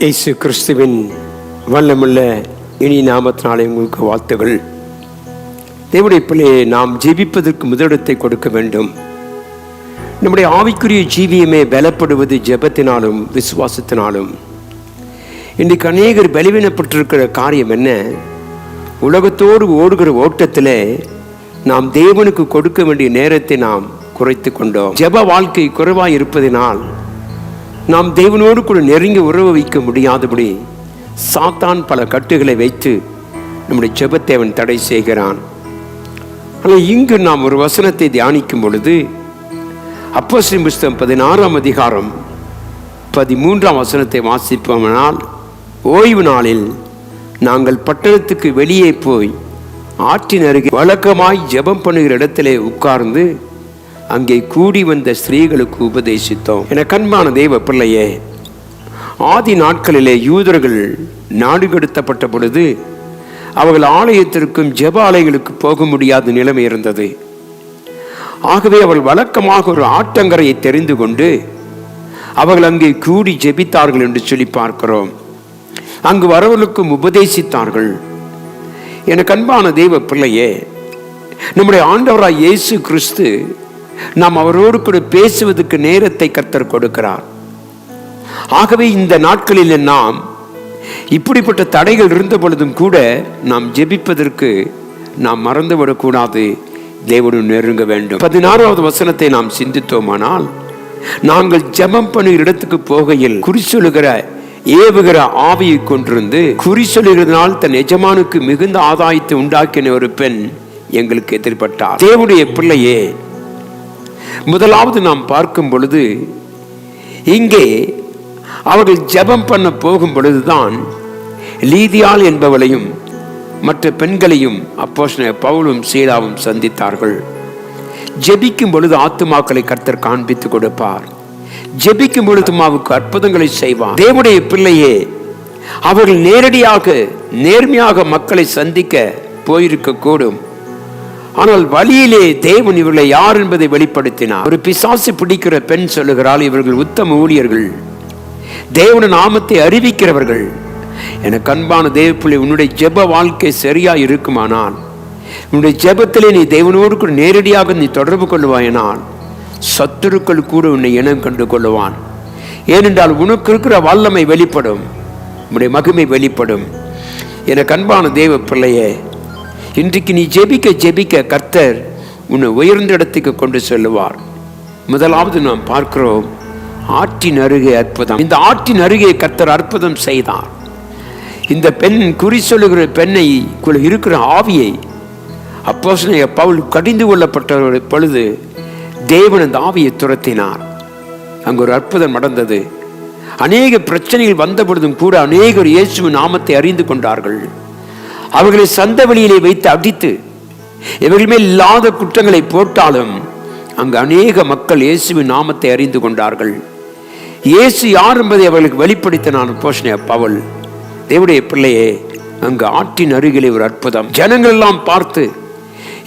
இயேசு கிறிஸ்துவின் வல்லமுள்ள இனி நாமத்தினாலே உங்களுக்கு வாழ்த்துகள். தேவடைய பிள்ளையை நாம் ஜெபிப்பதற்கு முதலிடத்தை கொடுக்க வேண்டும். நம்முடைய ஆவிக்குரிய ஜீவியமே பலப்படுவது ஜெபத்தினாலும் விசுவாசத்தினாலும். இன்றைக்கு அநேகர் பலவீனப்பட்டிருக்கிற காரியம் என்ன? உலகத்தோடு ஓடுகிற ஓட்டத்தில் நாம் தேவனுக்கு கொடுக்க வேண்டிய நேரத்தை நாம் குறைத்து கொண்டோம். ஜெப வாழ்க்கை குறைவாக இருப்பதினால் நாம் தேவனோடு கூட நெருங்கி உறவு வைக்க முடியாதபடி சாத்தான் பல கட்டுகளை வைத்து நம்முடைய ஜெபத்தேவன் தடை செய்கிறான். ஆனால் இங்கு நாம் ஒரு வசனத்தை தியானிக்கும் பொழுது அப்போ ஸ்ரீ புஸ்தம் பதினாறாம் அதிகாரம் பதிமூன்றாம் வசனத்தை வாசிப்போமனால் ஓய்வு நாளில் நாங்கள் பட்டணத்துக்கு வெளியே போய் ஆற்றின் அருகே வழக்கமாய் ஜெபம் பண்ணுகிற இடத்திலே உட்கார்ந்து அங்கே கூடி வந்த ஸ்திரீகளுக்கு உபதேசித்தோம். என கண்பான தெய்வ பிள்ளையே ஆதி நாட்களிலே யூதர்கள் நாடு கடத்தப்பட்ட பொழுது அவர்கள் ஆலயத்திற்கும் ஜெப ஆலயங்களுக்கு போக முடியாத நிலைமை இருந்தது. ஆகவே அவள் வழக்கமாக ஒரு ஆட்டங்கரையை தெரிந்து கொண்டு அவர்கள் அங்கே கூடி ஜெபித்தார்கள் என்று சொல்லி பார்க்கிறோம். அங்கு வரவர்களுக்கும் உபதேசித்தார்கள். எனக்கு அன்பான தெய்வ பிள்ளையே நம்முடைய ஆண்டவராய் இயேசு கிறிஸ்து நாம் அவரோடு கூட பேசுவதற்கு நேரத்தை கர்த்தர் கொடுக்கிறார். ஆகவே இந்த நாட்களில் நாம் இப்படிப்பட்ட தடைகள் இருந்த பொழுதும் கூட நாம் ஜெபிப்பதற்கு நாம் மறந்துவிடக்கூடாது. தேவனுடன் நெருங்க வேண்டும். பதினாறாவது வசனத்தை நாம் சிந்தித்தோமானால் நாங்கள் ஜெபம் பண்ணுகிற இடத்துக்கு போகையில் குறி சொல்லுகிற ஏவுகிற ஆவியை கொண்டிருந்து குறி சொல்லுகிறதுனால் தன் எஜமானுக்கு மிகுந்த ஆதாயத்தை உண்டாக்கின ஒரு பெண் எங்களுக்கு எதிர்பட்டார். தேவனுடைய பிள்ளையே முதலாவது நாம் பார்க்கும் பொழுது இங்கே அவர்கள் ஜெபம் பண்ண போகும் பொழுதுதான் லீதியால் என்பவளையும் மற்ற பெண்களையும் அப்போஷன பவுலும் சீலாவும் சந்தித்தார்கள். ஜெபிக்கும் பொழுது ஆத்துமாக்களை கர்த்தர் காண்பித்து கொடுப்பார். ஜெபிக்கும் பொழுது மாவுக்கு அற்புதங்களை செய்வார். தேவனுடைய பிள்ளையே அவர்கள் நேரடியாக நேர்மையாக மக்களை சந்திக்க போயிருக்க கூடும் ஆனால் வழியிலே தேவன் இவர்களை யார் என்பதை வெளிப்படுத்தினார். ஒரு பிசாசு பிடிக்கிற பெண் சொல்லுகிறாள் இவர்கள் உத்தம ஊழியர்கள். தேவன நாமத்தை அறிவிக்கிறவர்கள். எனக்கு அன்பான தேவப்பிள்ளை உன்னுடைய ஜெப வாழ்க்கை சரியா இருக்குமானால் உன்னுடைய ஜெபத்திலே நீ தேவனோடு நேரடியாக நீ தொடர்பு கொள்வாயினால் சத்துருக்கள் கூட உன்னை இனம் கண்டு கொள்ளுவான். ஏனென்றால் உனக்கு இருக்கிற வல்லமை வெளிப்படும் உன்னுடைய மகிமை வெளிப்படும். எனக்கு அன்பான தேவ பிள்ளையே இன்றைக்கு நீ ஜெபிக்க ஜெபிக்க கர்த்தர் உன்னை உயர்ந்த இடத்துக்கு கொண்டு செல்லுவார். முதலாவது நாம் பார்க்கிறோம் ஆற்றின் அருகே அற்புதம். இந்த ஆற்றின் அருகே கர்த்தர் அற்புதம் செய்தார். இந்த பெண் குறி சொல்லுகிற பெண்ணை இருக்கிற ஆவியை அப்போ பவுல் கடிந்து கொள்ளப்பட்ட பொழுது தேவன் அந்த ஆவியை துரத்தினார். அங்கு ஒரு அற்புதம் நடந்தது. அநேக பிரச்சனைகள் வந்த பொழுதும் கூட அநேகர் இயேசுவின் நாமத்தை அறிந்து கொண்டார்கள். அவர்களை சந்த வெளியிலே வைத்து அடித்து இவர்கள் மேல் இல்லாத குற்றங்களை போட்டாலும் அங்கு அநேக மக்கள் இயேசுவின் நாமத்தை அறிந்து கொண்டார்கள். இயேசு யார் என்பதை அவர்களுக்கு வெளிப்படுத்தினான் போஷனே பவல். தேவடைய பிள்ளையே அங்கு ஆற்றின் அருகிலே ஒரு அற்புதம். ஜனங்கள் எல்லாம் பார்த்து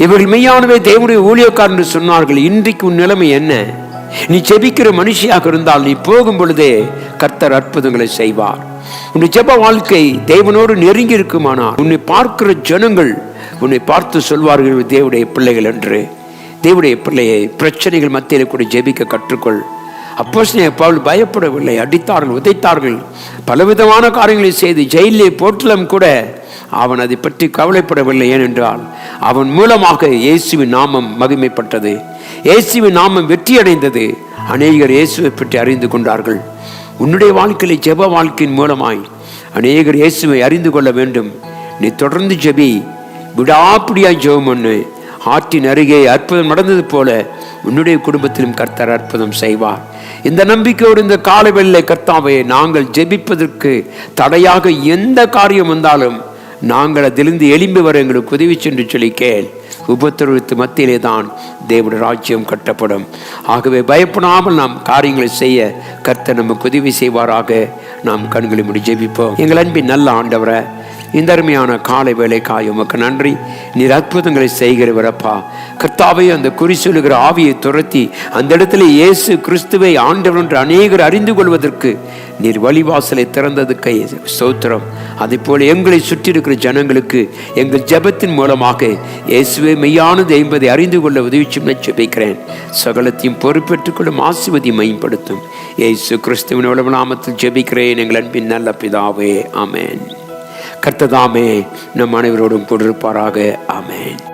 இவர்கள் மெய்யானவே தேவனுடைய ஊழியக்காரர் என்று சொன்னார்கள். இன்றைக்கு உன் நிலைமை என்ன? நீ செபிக்கிற மனுஷியாக இருந்தால் நீ போகும் பொழுதே கர்த்தர் அற்புதங்களை செய்வார். உன்னை ஜெப வாழ்க்கை தேவனோடு நெருங்கி இருக்குமானால் உன்னை பார்க்கிற ஜனங்கள் உன்னை பார்த்து சொல்வார்கள் தேவடைய பிள்ளைகள் என்று. தேவடைய பிள்ளையை பிரச்சனைகள் மத்தியில் கூட ஜெபிக்க கற்றுக்கொள். அப்போ பவுல் பயப்படவில்லை அடித்தார்கள் உதைத்தார்கள். பலவிதமான காரியங்களை செய்து ஜெயிலே போட்டிலும் கூட அவன் அதை பற்றி கவலைப்படவில்லை. ஏனென்றால் அவன் மூலமாக இயேசுவின் நாமம் மகிமைப்பட்டது. இயேசுவின் நாமம் வெற்றியடைந்தது. அநேகர் இயேசுவை பற்றி அறிந்து கொண்டார்கள். உன்னுடைய வாழ்க்கையில ஜெப வாழ்க்கையின் மூலமாய் அநேகர் இயேசுவை அறிந்து கொள்ள வேண்டும். நீ தொடர்ந்து ஜெபி. விடாப்பிடியாய் ஜெபம் பண்ணு. ஆற்றின் அருகே அற்புதம் நடந்தது போல உன்னுடைய குடும்பத்திலும் கர்த்தர் அற்புதம் செய்வார். இந்த நம்பிக்கையோடு இந்த காலவெல்லை கர்த்தாவை நாங்கள் ஜெபிப்பதற்கு தடையாக எந்த காரியம் வந்தாலும் நாங்கள் அதிலிருந்து எலும்பி வர எங்களுக்கு உதவி சென்று சொல்லி கேள். உபத்திரவத்து மத்தியிலே தான் தேவனுடைய ராஜ்யம் கட்டப்படும். ஆகவே பயப்படாமல் நாம் காரியங்களை செய்ய கர்த்தர் நமக்கு உதவி செய்வாராக. நாம் கண்களை முடி ஜெபிப்போம். எங்கள் அன்பின் நல்ல ஆண்டவரை இந்த அருமையான காலை வேலைக்காய் உமக்கு நன்றி. நீர் அற்புதங்களை செய்கிறவரப்பா. கர்த்தாவை அந்த குறி சொல்லுகிற ஆவியை துரத்தி அந்த இடத்துல இயேசு கிறிஸ்துவை ஆண்டவர் என்று அநேகர் அறிந்து கொள்வதற்கு நீர் வழிவாசலை திறந்ததுக்கு சோத்திரம் அதே போல எங்களை சுற்றி இருக்கிற ஜனங்களுக்கு எங்கள் ஜெபத்தின் மூலமாக இயேசுவை மெய்யானது என்பதை அறிந்து கொள்ள உதவி செய்ய ஜெபிக்கிறேன். சகலத்தையும் பொறுப்பேற்றுக் கொள்ளும் ஆசிர்வதி மையப்படுத்தும். இயேசு கிறிஸ்துவின் உலக நாமத்தில் ஜெபிக்கிறேன் எங்கள் அன்பின் நல்ல பிதாவே. ஆமென். கர்த்ததாமே நம் அனைவரோடும் கொண்டிருப்பாராக ஆமேன்.